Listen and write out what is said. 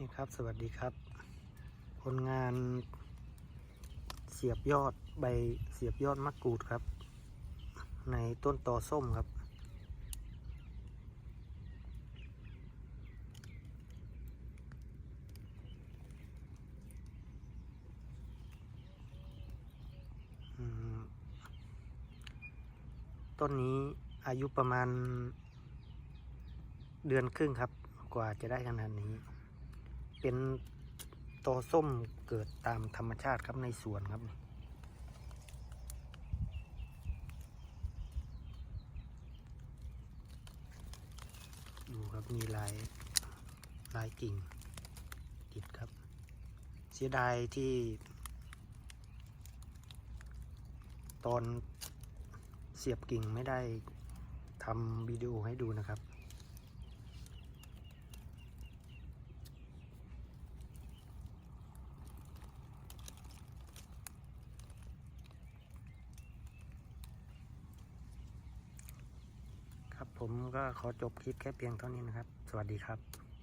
นี่ครับสวัสดีครับ ผลงานเสียบยอดใบเสียบยอดมะกรูดครับ ในต้นตอส้มครับ ต้นนี้อายุประมาณเดือนครึ่งครับ กว่าจะได้ขนาดนี้ เป็นตอส้มเกิดตามธรรมชาติครับในสวนครับดูครับมีลายลายกิ่งติดครับ เสียดายที่ ตอนเสียบกิ่งไม่ได้ทำวิดีโอให้ดูนะครับ ครับผมก็ขอจบคลิปแค่เพียงเท่านี้นะครับ สวัสดีครับ